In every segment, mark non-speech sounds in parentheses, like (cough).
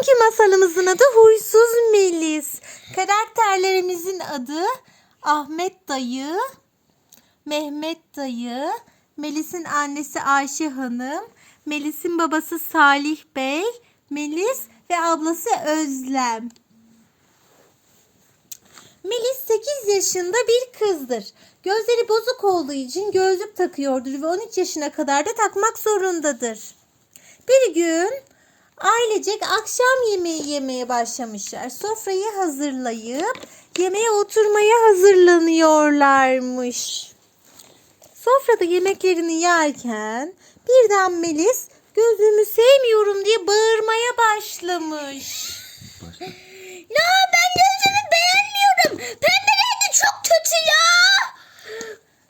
Bugünkü masalımızın adı Huysuz Melis. Karakterlerimizin adı Ahmet dayı, Mehmet dayı, Melis'in annesi Ayşe Hanım, Melis'in babası Salih Bey, Melis ve ablası Özlem. Melis 8 yaşında bir kızdır. Gözleri bozuk olduğu için gözlük takıyordur ve 13 yaşına kadar da takmak zorundadır. Bir gün ailecek akşam yemeği yemeye başlamışlar. Sofrayı hazırlayıp yemeğe oturmaya hazırlanıyorlarmış. Sofrada yemeklerini yerken birden Melis gözlüğümü sevmiyorum diye bağırmaya başlamış. Ya ben gözümü beğenmiyorum. Pembe rengi çok kötü ya.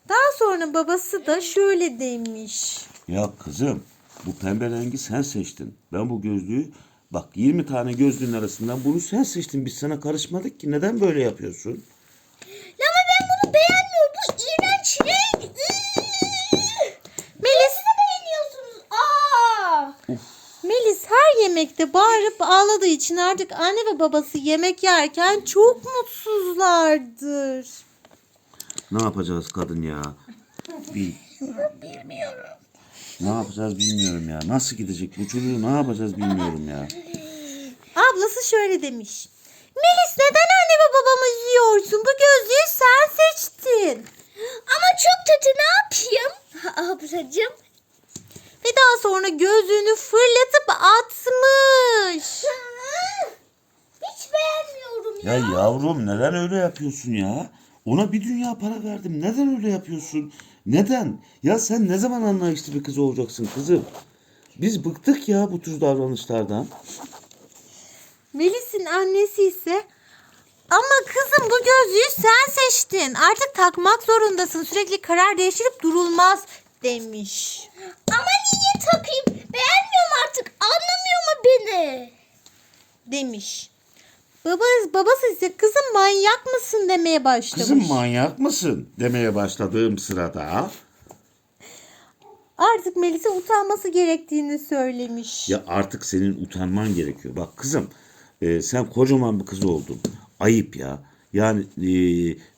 Daha sonra babası da şöyle demiş. Ya kızım bu pembe rengi sen seçtin. Ben bu gözlüğü bak 20 tane gözlüğün arasından bunu sen seçtin. Biz sana karışmadık ki. Neden böyle yapıyorsun? Ya ama ben bunu beğenmiyorum. Bu iğrenç renk. Melis, Siz de beğeniyorsunuz. Aa. Melis her yemekte bağırıp ağladığı için artık anne ve babası yemek yerken çok mutsuzlardır. Ne yapacağız kadın ya? Bir... Bilmiyorum. Ne yapacağız bilmiyorum ya. Nasıl gidecek bu çocuğu ne yapacağız bilmiyorum ya. Ablası şöyle demiş. Melis neden anne ve babamı üzüyorsun? Bu gözlüğü sen seçtin. Ama çok kötü ne yapayım? (laughs) Ablacığım. Ve daha sonra gözlüğünü fırlatıp atmış. Hiç beğenmiyorum ya. Ya yavrum neden öyle yapıyorsun ya? Ona bir dünya para verdim. Neden öyle yapıyorsun? Neden? Ya sen ne zaman anlayışlı bir kız olacaksın kızım? Biz bıktık ya bu tür davranışlardan. Melis'in annesi ise ama kızım bu gözlüğü sen seçtin. Artık takmak zorundasın. Sürekli karar değiştirip durulmaz demiş. Ama niye takayım? Beğenmiyorum artık. Anlamıyor mu beni? Demiş. Babası, babası ise kızım manyak mısın demeye başlamış. Kızım manyak mısın demeye başladığım sırada Artık Melis'e utanması gerektiğini söylemiş. ya artık senin utanman gerekiyor. Bak kızım e, sen kocaman bir kız oldun. Ayıp ya. Yani e,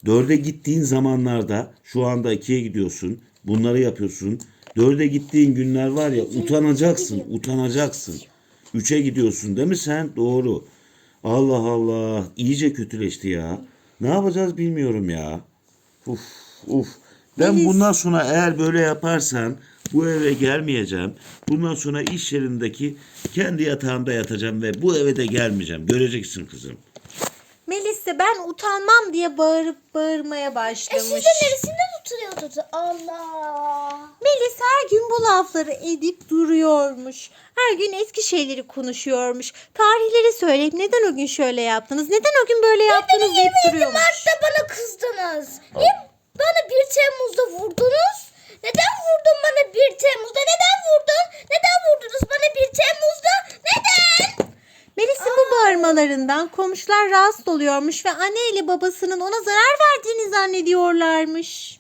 dörde gittiğin zamanlarda şu anda ikiye gidiyorsun. Bunları yapıyorsun. Dörde gittiğin günler var ya utanacaksın, utanacaksın. Üçe gidiyorsun değil mi sen? Doğru. Allah Allah. iyice kötüleşti ya. Ne yapacağız bilmiyorum ya. Uf, uf. Ben bundan sonra eğer böyle yaparsan bu eve gelmeyeceğim. Bundan sonra iş yerindeki kendi yatağımda yatacağım ve bu eve de gelmeyeceğim. Göreceksin kızım. Melis de ben utanmam diye bağırıp bağırmaya E başlamış. siz de neresinde tutuyordu? Allah. Melis her gün bu lafları edip duruyormuş. Her gün eski şeyleri konuşuyormuş. Tarihleri söyleyip neden o gün şöyle yaptınız, neden o gün böyle yaptınız deyip 27 duruyormuş. Mart'ta bana kızdınız. Niye bana 1 Temmuz'da vurdunuz? Neden vurdun bana 1 Temmuz'da? Neden vurdun? Neden vurdunuz bana 1 Temmuz'da? Neden? Melis'in bu bağırmalarından komşular rahatsız oluyormuş ve anne ile babasının ona zarar verdiğini zannediyorlarmış.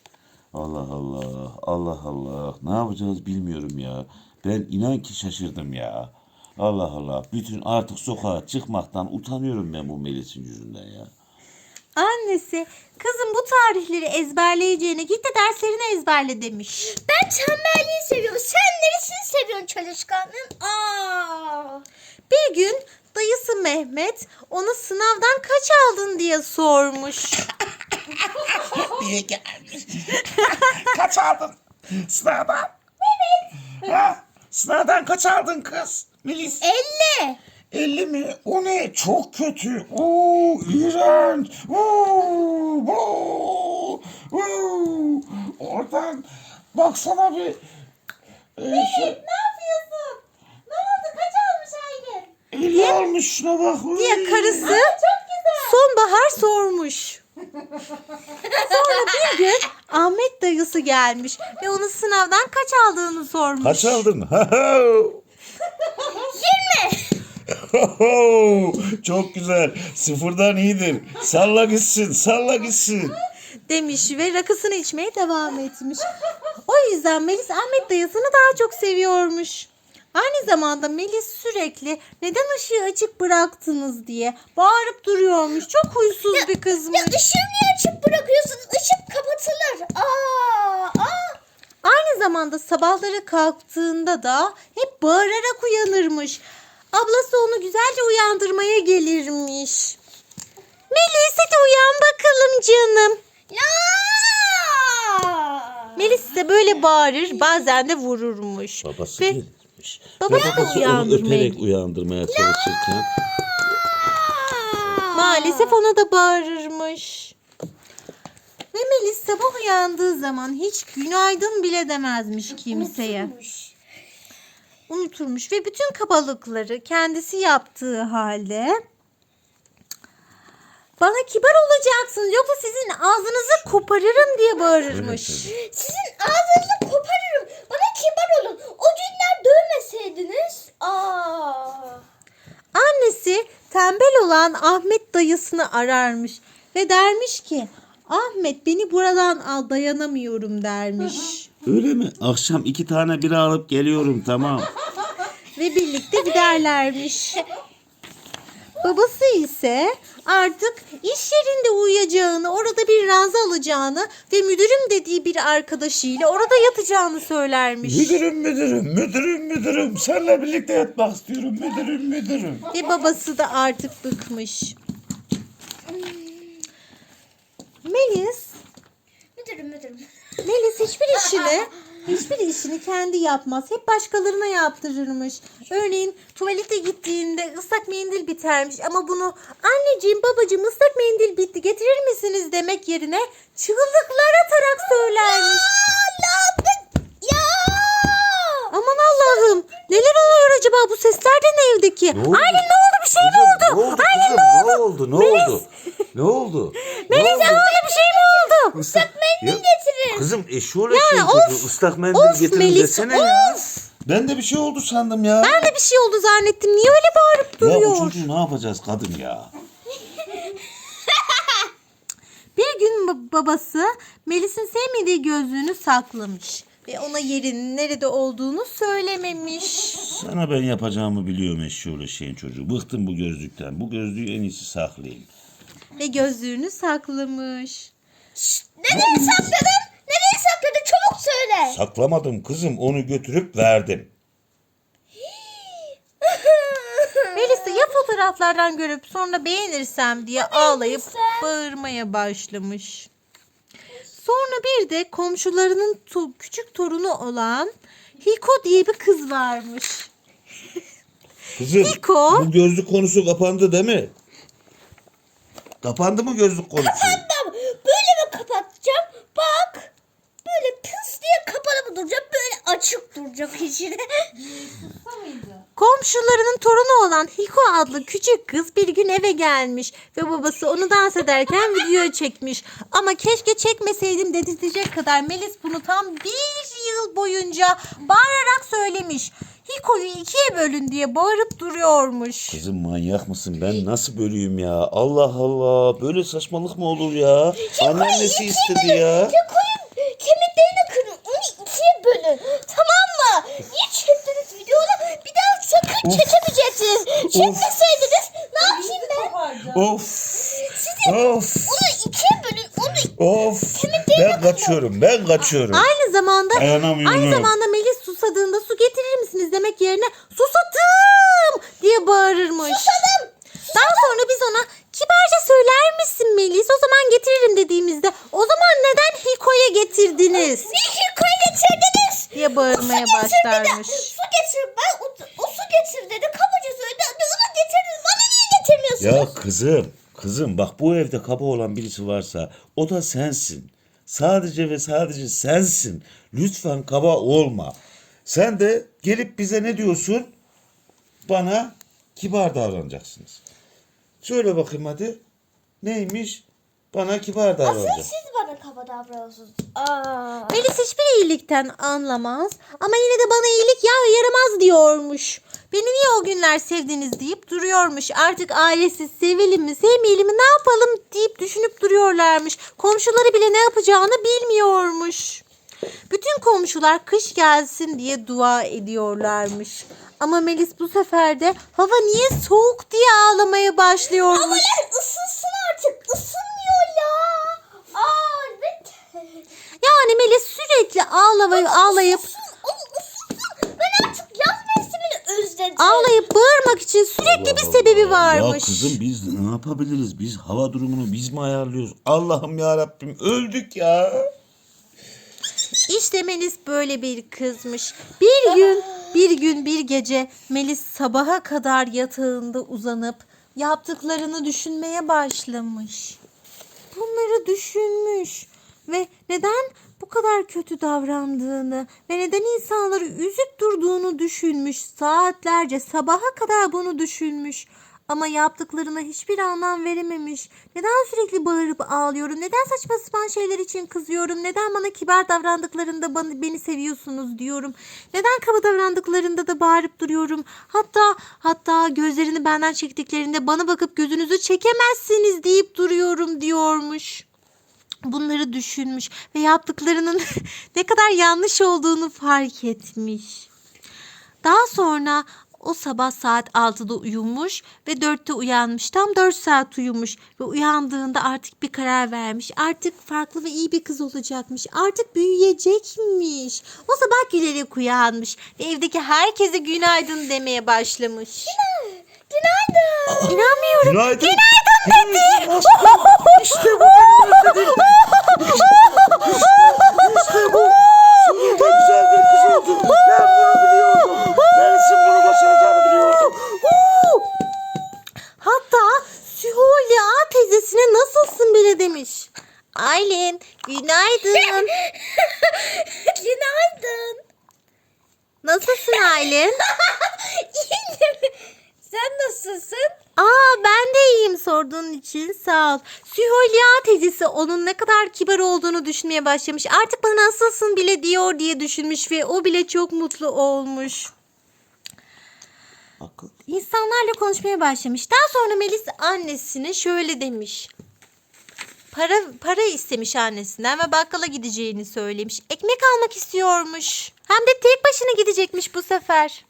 Allah Allah. Ne yapacağız bilmiyorum ya. Ben inan ki şaşırdım ya. Allah Allah. Bütün artık sokağa çıkmaktan utanıyorum ben bu Melis'in yüzünden ya. Annesi kızım bu tarihleri ezberleyeceğine git de derslerini ezberle demiş. Ben tembelliği seviyorum. Sen neresini seviyorsun çalışkanlığın? Aa. Bir gün dayısı Mehmet ona sınavdan kaç aldın diye sormuş. (laughs) diye gelmiş. (laughs) kaç aldın sınavdan? Evet. Ha, sınavdan kaç aldın kız? Melis. 50. 50 mi? O ne? Çok kötü. Oo, iğrenç. Oo, oo, oo. Oradan baksana bir. Ee, şey, Ne yapıyorsun? Ne oldu? Kaç almış Aylin? 50 almış şuna bak. diye karısı sonbahar sormuş. Sonra bir gün Ahmet dayısı gelmiş ve onun sınavdan kaç aldığını sormuş. Kaç aldın? (laughs) (laughs) Çok güzel. Sıfırdan iyidir. Salla gitsin, salla gitsin. demiş ve rakısını içmeye devam etmiş. O yüzden Melis Ahmet dayısını daha çok seviyormuş. Aynı zamanda Melis sürekli neden ışığı açık bıraktınız diye bağırıp duruyormuş. Çok huysuz bir kızmış. Ya ışığı niye açık bırakıyorsunuz? Işık kapatılır. Aa, aa. Aynı zamanda sabahları kalktığında da hep bağırarak uyanırmış. Ablası onu güzelce uyandırmaya gelirmiş. Melis hadi uyan bakalım canım. Ya. Melis de böyle bağırır bazen de vururmuş. Babası Ve gelmiş. babası Ve da babası onu uyandırmaya öperek uyandırmaya çalışırken maalesef ona da bağırırmış. Ve Melis sabah uyandığı zaman hiç günaydın bile demezmiş kimseye. unuturmuş ve bütün kabalıkları kendisi yaptığı halde bana kibar olacaksınız yoksa sizin ağzınızı koparırım diye bağırırmış. Sizin ağzınızı koparırım. Bana kibar olun. O günler dövmeseydiniz. Aa. Annesi tembel olan Ahmet dayısını ararmış ve dermiş ki Ahmet beni buradan al dayanamıyorum dermiş. (laughs) öyle mi? Akşam iki tane bira alıp geliyorum tamam. ve birlikte giderlermiş. Babası ise artık iş yerinde uyuyacağını, orada bir ranza alacağını ve müdürüm dediği bir arkadaşıyla orada yatacağını söylermiş. Müdürüm müdürüm müdürüm müdürüm. Seninle birlikte yatmak istiyorum müdürüm müdürüm. Ve babası da artık bıkmış. Melis, Müdürüm müdürüm. Melis hiçbir işini (laughs) hiçbir işini kendi yapmaz. Hep başkalarına yaptırırmış. Örneğin tuvalete gittiğinde ıslak mendil bitermiş ama bunu anneciğim babacığım ıslak mendil bitti getirir misiniz demek yerine çığlıklar atarak söylermiş. Ya. Aman Allah'ım neler oluyor acaba bu sesler de ne evdeki? Ne oldu? Aylin ne oldu bir şey mi oldu? Ne oldu Aylin kızım? ne Ne oldu? oldu? Ne Melis. oldu? Ne oldu? Melis Ne oldu? bir şey mi oldu? Islak mendil getirin. Kızım e şöyle Yani şey of, çocuğu ıslak mendil of getirin Melis, desene ya. of. Ben de bir şey oldu sandım ya. Ben de bir şey oldu zannettim. Niye öyle bağırıp Ya duruyor? bu çocuğu ne yapacağız kadın ya? (laughs) Bir gün ba- babası Melis'in sevmediği gözlüğünü saklamış. Ve ona yerinin nerede olduğunu söylememiş. Sana ben yapacağımı biliyorum eşşoğlu şeyin çocuğu. Bıktım bu gözlükten. Bu gözlüğü en iyisi saklayayım. Ve gözlüğünü saklamış. Nereye sakladın? Nereye sakladın? Çabuk söyle. Saklamadım kızım onu götürüp verdim. (laughs) Melis de ya fotoğraflardan görüp sonra beğenirsem diye ağlayıp bağırmaya başlamış. Sonra bir de komşularının to- küçük torunu olan Hiko diye bir kız varmış. (laughs) Kızım Niko. bu gözlük konusu kapandı değil mi? Kapandı mı gözlük konusu? Tamam. Böyle mi kapatacağım? Bak. Böyle pıs diye kapalı mı duracak? Böyle duracak (laughs) içine. Komşularının torunu olan Hiko adlı küçük kız bir gün eve gelmiş ve babası onu dans ederken video çekmiş. Ama keşke çekmeseydim dedirtecek kadar Melis bunu tam bir yıl boyunca bağırarak söylemiş. Hiko'yu ikiye bölün diye bağırıp duruyormuş. Kızım manyak mısın? Ben nasıl bölüyüm ya? Allah Allah. Böyle saçmalık mı olur ya? Anneannesi istedi ya. Ya koyun kemiklerini kırın. Onu ikiye bölün. Tamam mı? Niye çektiniz videoyu? Bir daha sakın çekemeyeceksiniz. Çekmeseydiniz ne yapayım ben? Of. Of. Onu ikiye bölün. Onu Of. Ben kaçıyorum. Ben kaçıyorum. Aynı zamanda Dayanamıyorum. aynı zamanda Melis susadığında su getirir misiniz demek yerine susadım diye bağırırmış. Susadım. Daha sonra biz ona kibarca söyler misin Melis o zaman getiririm dediğimizde o zaman neden Hiko'ya getirdiniz Niye Hiko'yu getirdiniz? diye bağırmaya başlarmış. Su getir. Ben o, o su getir dedi. Kabaca söyledi. Onu getirdiniz. Bana niye getirmiyorsunuz? Ya kızım, kızım bak bu evde kaba olan birisi varsa o da sensin. Sadece ve sadece sensin. Lütfen kaba olma. Sen de gelip bize ne diyorsun? Bana kibar davranacaksınız. Söyle bakayım hadi. Neymiş? Bana kibar Asıl davranacak. siz bana kaba davranıyorsunuz. Aa. Melis hiçbir iyilikten anlamaz ama yine de bana iyilik ya yaramaz diyormuş. Beni niye o günler sevdiniz deyip duruyormuş. Artık ailesiz sevelim mi sevmeyelim mi ne yapalım deyip düşünüp duruyorlarmış. Komşuları bile ne yapacağını bilmiyormuş. Bütün komşular kış gelsin diye dua ediyorlarmış. Ama Melis bu sefer de hava niye soğuk diye ağlamaya başlıyormuş. Havalar ısınsın artık. Isınmıyor ya. Aa evet. Yani Melis sürekli ağlayıp ağlayıp. Ben artık yaz mevsimini özledim. ağlayıp bağırmak için sürekli bir sebebi Ya varmış. kızım biz ne yapabiliriz? Biz hava durumunu biz mi ayarlıyoruz? Allah'ım ya Rabbim öldük ya. İşte Melis böyle bir kızmış. Bir gün, bir gün bir gece Melis sabaha kadar yatağında uzanıp yaptıklarını düşünmeye başlamış. Bunları düşünmüş ve neden bu kadar kötü davrandığını ve neden insanları üzüp durduğunu düşünmüş. Saatlerce sabaha kadar bunu düşünmüş. Ama yaptıklarına hiçbir anlam verememiş. Neden sürekli bağırıp ağlıyorum? Neden saçma sapan şeyler için kızıyorum? Neden bana kibar davrandıklarında beni seviyorsunuz diyorum? Neden kaba davrandıklarında da bağırıp duruyorum? Hatta hatta gözlerini benden çektiklerinde bana bakıp gözünüzü çekemezsiniz deyip duruyorum diyormuş bunları düşünmüş ve yaptıklarının (laughs) ne kadar yanlış olduğunu fark etmiş. Daha sonra o sabah saat 6'da uyumuş ve 4'te uyanmış. Tam 4 saat uyumuş ve uyandığında artık bir karar vermiş. Artık farklı ve iyi bir kız olacakmış. Artık büyüyecekmiş. O sabah gülerek uyanmış ve evdeki herkese günaydın demeye başlamış. Günaydın. İnanmıyorum. Günaydın. Günaydın dedi. (laughs) İşte bu benim özlediğim. İşte bu. Sonunda güzel bir kız oldun. Ben bunu biliyordum. Melis'in bunu başaracağını biliyordum. Hatta Süheyli A teyzesine nasılsın bile demiş. Aylin günaydın. (laughs) Günaydın. Nasılsın Aylin? (laughs) İyiyim. Sen nasılsın? Aa ben de iyiyim sorduğun için sağ ol. Süheyli A teyzesi onun ne kadar kibar olduğunu düşünmeye başlamış. Artık bana nasılsın bile diyor diye düşünmüş ve o bile çok mutlu olmuş. Akıl. İnsanlarla konuşmaya başlamış. Daha sonra Melis annesine şöyle demiş. Para para istemiş annesinden ve bakkala gideceğini söylemiş. Ekmek almak istiyormuş. Hem de tek başına gidecekmiş bu sefer.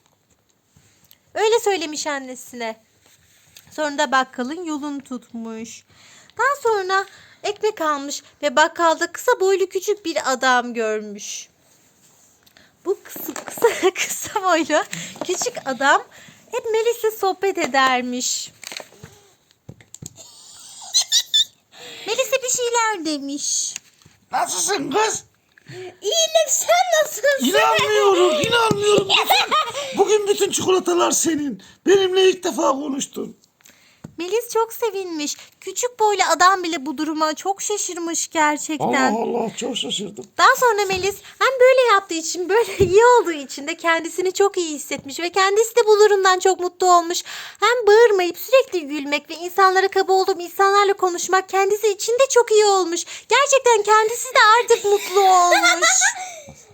Öyle söylemiş annesine. Sonra da bakkalın yolunu tutmuş. Daha sonra ekmek almış ve bakkalda kısa boylu küçük bir adam görmüş. Bu kısa (laughs) kısa, kısa boylu küçük adam hep Melis'le sohbet edermiş. Melis'e bir şeyler demiş. Nasılsın kız? İyiyim. Sen nasılsın? İnanmıyorum, (laughs) inanmıyorum. Bugün bütün çikolatalar senin. Benimle ilk defa konuştun. Melis çok sevinmiş. Küçük boylu adam bile bu duruma çok şaşırmış gerçekten. Allah Allah çok şaşırdım. Daha sonra Melis hem böyle yaptığı için böyle (laughs) iyi olduğu için de kendisini çok iyi hissetmiş ve kendisi de bu durumdan çok mutlu olmuş. Hem bağırmayıp sürekli gülmek ve insanlara kaba olup insanlarla konuşmak kendisi için de çok iyi olmuş. Gerçekten kendisi de artık mutlu (laughs) olmuş. (laughs)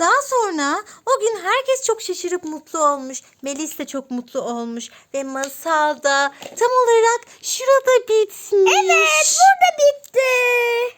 Daha sonra o gün herkes çok şaşırıp mutlu olmuş. Melis de çok mutlu olmuş. Ve masal da tam olarak şurada bitmiş. Evet burada bitti.